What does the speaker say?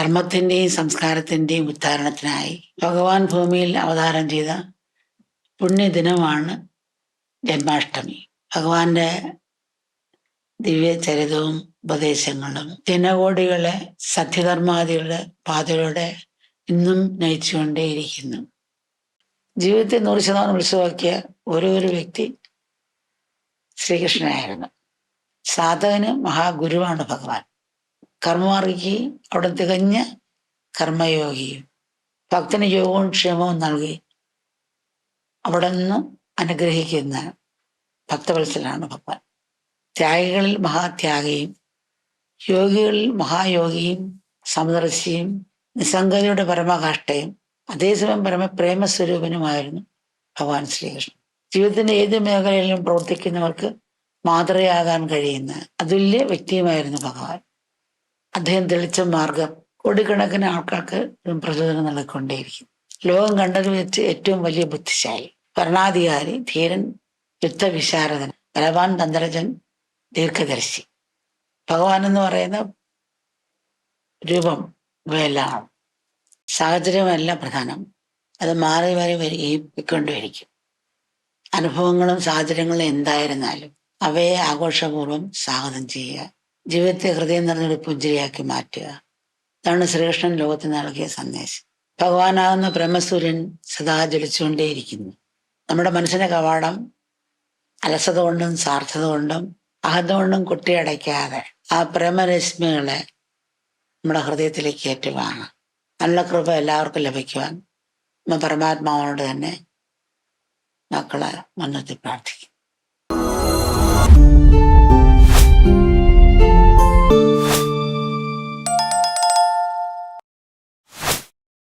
ധർമ്മത്തിന്റെയും സംസ്കാരത്തിന്റെയും ഉദ്ധാരണത്തിനായി ഭഗവാൻ ഭൂമിയിൽ അവതാരം ചെയ്ത പുണ്യദിനമാണ് ജന്മാഷ്ടമി. ഭഗവാന്റെ ദിവ്യചരിതവും ഉപദേശങ്ങളും ജനകോടികളെ സത്യധർമാദികളുടെ പാതയിലൂടെ ഇന്നും നയിച്ചുകൊണ്ടേയിരിക്കുന്നു. ജീവിതത്തെ നൂറ് ശതമാനം ഉത്സവമാക്കിയ ഓരോ ഒരു വ്യക്തി ശ്രീകൃഷ്ണനായിരുന്നു. സാധകന് മഹാഗുരുവാണ് ഭഗവാൻ. കർമ്മമാർഗിക്ക് അവിടെ തികഞ്ഞ കർമ്മയോഗിയും. ഭക്തന് യോഗവും ക്ഷേമവും നൽകി അവിടെ നിന്ന് അനുഗ്രഹിക്കുന്ന ഭക്തവത്സലാണ് ഭഗവാൻ. ത്യാഗികളിൽ മഹാത്യാഗിയും യോഗികളിൽ മഹായോഗിയും സമദർശിയും നിസ്സംഗതയുടെ പരമകാഷ്ടയും അതേസമയം പരമപ്രേമസ്വരൂപനുമായിരുന്നു ഭഗവാൻ ശ്രീകൃഷ്ണൻ. ജീവിതത്തിന്റെ ഏത് മേഖലയിലും പ്രവർത്തിക്കുന്നവർക്ക് മാതൃയാകാൻ കഴിയുന്ന അതുല്യ വ്യക്തിയുമായിരുന്നു ഭഗവാൻ. അദ്ദേഹം തെളിച്ച മാർഗം. കോടിക്കണക്കിന് ആൾക്കാർക്ക് പ്രചോദനം നൽകിക്കൊണ്ടേയിരിക്കും. ലോകം കണ്ടത് വെച്ച് ഏറ്റവും വലിയ ബുദ്ധിശാലി ഭരണാധികാരി ധീരൻ യുദ്ധവിശാരദൻ ബലവാൻ തന്ത്രജൻ ദീർഘദർശി. ഭഗവാൻ എന്ന് പറയുന്ന രൂപം ഇവയെല്ലാം. സാഹചര്യമല്ല പ്രധാനം. അത് മാറി മാറി വരികയും പൊയ്ക്കൊണ്ടുവരിക്കും അനുഭവങ്ങളും സാഹചര്യങ്ങളും എന്തായിരുന്നാലും അവയെ ആഘോഷപൂർവം സ്വാഗതം ചെയ്യുക ജീവിതത്തെ ഹൃദയം നിറഞ്ഞൊരു പുഞ്ചിരിയാക്കി മാറ്റുക. ഇതാണ് ശ്രീകൃഷ്ണൻ ലോകത്തിന് നൽകിയ സന്ദേശം. ഭഗവാനാകുന്ന ബ്രഹ്മസൂര്യൻ സദാ ജ്വലിച്ചുകൊണ്ടേയിരിക്കുന്നു. നമ്മുടെ മനസ്സിന്റെ കവാടം അലസത കൊണ്ടും സാർത്ഥത കൊണ്ടും അഹത കൊണ്ടും കൊട്ടിയടയ്ക്കാതെ ആ പ്രേമരശ്മികളെ നമ്മുടെ ഹൃദയത്തിലേക്ക് ഏറ്റുവാങ്ങാം. നല്ല കൃപ എല്ലാവർക്കും ലഭിക്കുവാൻ. പരമാത്മാവിനോട് തന്നെ മക്കളെ മുൻനിർത്തി പ്രാർത്ഥിക്കും